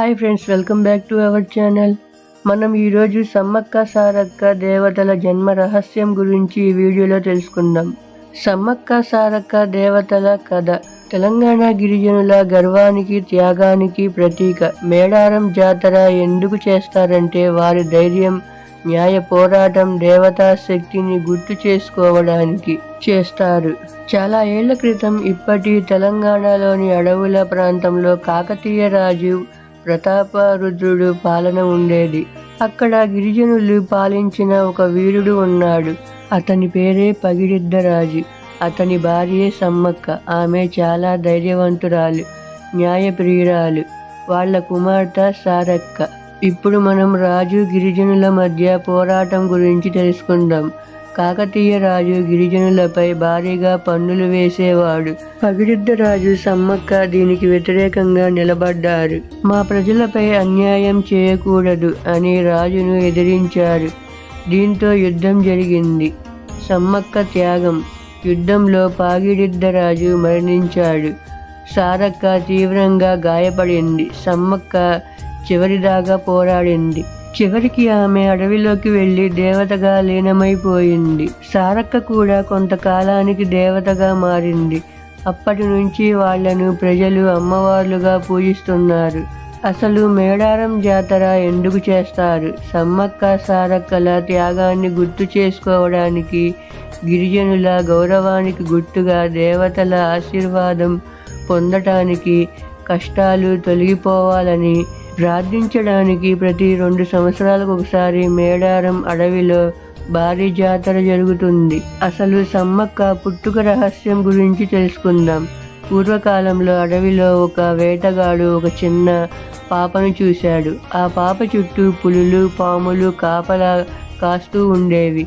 Hi friends welcome back to our channel మనం ఈరోజు సమ్మక్క సారక్క దేవతల జన్మ రహస్యం గురించి ఈ వీడియోలో తెలుసుకుందాం. సమ్మక్క సారక్క దేవతల కథ. తెలంగాణ గిరిజనుల గర్వానికి త్యాగానికి ప్రతీక. మేడారం జాతర ఎందుకు చేస్తారంటే వారి ధైర్యం న్యాయ పోరాటం దేవతా శక్తిని గుర్తు చేసుకోవడానికి చేస్తారు. చాలా ఏళ్ళ క్రితం ఇప్పటి తెలంగాణలోని అడవుల ప్రాంతంలో కాకతీయ రాజు ప్రతాపరుద్రుడు పాలన ఉండేది. అక్కడ గిరిజనులు పాలించిన ఒక వీరుడు ఉన్నాడు. అతని పేరే పగిడిద్దరాజు. అతని భార్యే సమ్మక్క. ఆమె చాలా ధైర్యవంతురాలు న్యాయప్రియురాలు. వాళ్ళ కుమార్తె సారక్క. ఇప్పుడు మనం రాజు గిరిజనుల మధ్య పోరాటం గురించి తెలుసుకుందాం. కాకతీయ రాజు గిరిజనులపై భారీగా పన్నులు వేసేవాడు. పగిడిద్ద రాజు సమ్మక్క దీనికి వ్యతిరేకంగా నిలబడ్డారు. మా ప్రజలపై అన్యాయం చేయకూడదు అని రాజును ఎదిరించారు. దీంతో యుద్ధం జరిగింది. సమ్మక్క త్యాగం. యుద్ధంలో పాగిడిద్దరాజు మరణించాడు. సారక్క తీవ్రంగా గాయపడింది. సమ్మక్క చివరిదాకా పోరాడింది. చివరికి ఆమె అడవిలోకి వెళ్ళి దేవతగా లీనమైపోయింది. సారక్క కూడా కొంతకాలానికి దేవతగా మారింది. అప్పటి నుంచి వాళ్ళను ప్రజలు అమ్మవార్లుగా పూజిస్తున్నారు. అసలు మేడారం జాతర ఎందుకు చేస్తారు? సమ్మక్క సారక్కల త్యాగాన్ని గుర్తు చేసుకోవడానికి గిరిజనుల గౌరవానికి గుర్తుగా దేవతల ఆశీర్వాదం పొందటానికి కష్టాలు తొలగిపోవాలని ప్రార్థించడానికి ప్రతి రెండు సంవత్సరాలకు ఒకసారి మేడారం అడవిలో భారీ జాతర జరుగుతుంది. అసలు సమ్మక్క పుట్టుక రహస్యం గురించి తెలుసుకుందాం. పూర్వకాలంలో అడవిలో ఒక వేటగాడు ఒక చిన్న పాపను చూశాడు. ఆ పాప చుట్టూ పులులు పాములు కాపలా కాస్తూ ఉండేవి.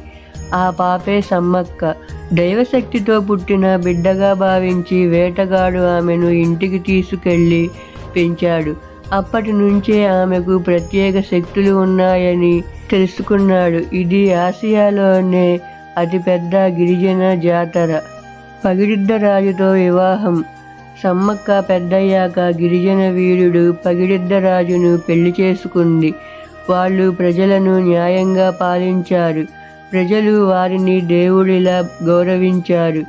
ఆ పాపే సమ్మక్క. దైవశక్తితో పుట్టిన బిడ్డగా భావించి వేటగాడు ఆమెను ఇంటికి తీసుకెళ్ళి పెంచాడు. అప్పటి నుంచే ఆమెకు ప్రత్యేక శక్తులు ఉన్నాయని తెలుసుకున్నాడు. ఇది ఆసియాలోనే అతిపెద్ద గిరిజన జాతర. పగిడిద్దరాజుతో వివాహం. సమ్మక్క పెద్దయ్యాక గిరిజన వీరుడు పగిడిద్దరాజును పెళ్ళి చేసుకుంది. వాళ్ళు ప్రజలను న్యాయంగా పాలించారు. ప్రజలు వారిని దేవుడిలా గౌరవించారు.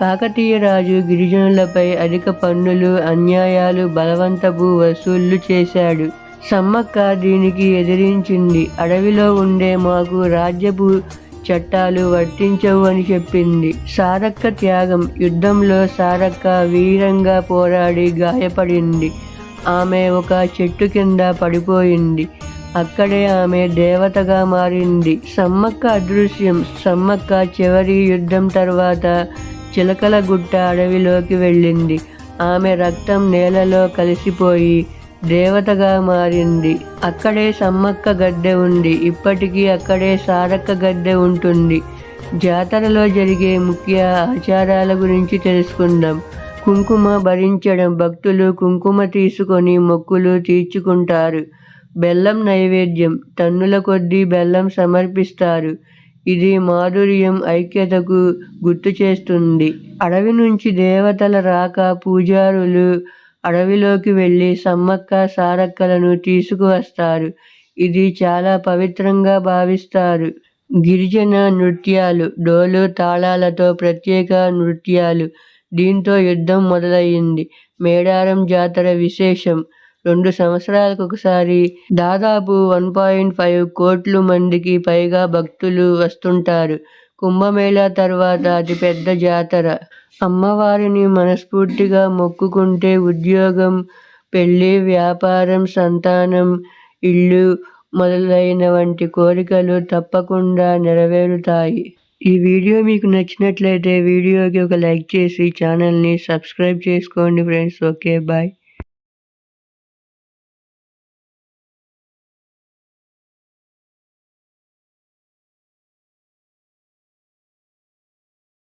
కాకతీయ రాజు గిరిజనులపై అధిక పన్నులు అన్యాయాలు బలవంతపు వసూళ్ళు చేశాడు. సమ్మక్క దీనికి ఎదిరించింది. అడవిలో ఉండే మాకు రాజ్యపు చట్టాలు వర్తించవు అని చెప్పింది. సారక్క త్యాగం యుద్ధంలో సారక్క వీరంగా పోరాడి గాయపడింది. ఆమె ఒక చెట్టు కింద పడిపోయింది. అక్కడే ఆమె దేవతగా మారింది. సమ్మక్క అదృశ్యం. సమ్మక్క చివరి యుద్ధం తర్వాత చిలకల గుట్ట అడవిలోకి వెళ్ళింది. ఆమె రక్తం నేలలో కలిసిపోయి దేవతగా మారింది. అక్కడే సమ్మక్క గద్దె ఉంది. ఇప్పటికీ అక్కడే సారక్క గద్దె ఉంటుంది. జాతరలో జరిగే ముఖ్య ఆచారాల గురించి తెలుసుకుందాం. కుంకుమ భరించడం. భక్తులు కుంకుమ తీసుకొని మొక్కులు తీర్చుకుంటారు. బెల్లం నైవేద్యం. టన్నుల కొద్దీ బెల్లం సమర్పిస్తారు. ఇది మాధుర్యం ఐక్యతకు గుర్తు చేస్తుంది. అడవి నుంచి దేవతల రాక పూజారులు అడవిలోకి వెళ్ళి సమ్మక్క సారక్కలను తీసుకువస్తారు. ఇది చాలా పవిత్రంగా భావిస్తారు. గిరిజన నృత్యాలు డోలు తాళాలతో ప్రత్యేక నృత్యాలు. దీంతో యుద్ధం మొదలయ్యింది. మేడారం జాతర విశేషం. రెండు సంవత్సరాలకు ఒకసారి దాదాపు వన్ పాయింట్ ఫైవ్ కోట్లు మందికి పైగా భక్తులు వస్తుంటారు. కుంభమేళా తర్వాత అతిపెద్ద జాతర. అమ్మవారిని మనస్ఫూర్తిగా మొక్కుకుంటే ఉద్యోగం పెళ్ళి వ్యాపారం సంతానం ఇల్లు మొదలైన వంటి కోరికలు తప్పకుండా నెరవేరుతాయి. ఈ వీడియో మీకు నచ్చినట్లయితే వీడియోకి ఒక లైక్ చేసి ఛానల్ని సబ్స్క్రైబ్ చేసుకోండి ఫ్రెండ్స్. Okay bye.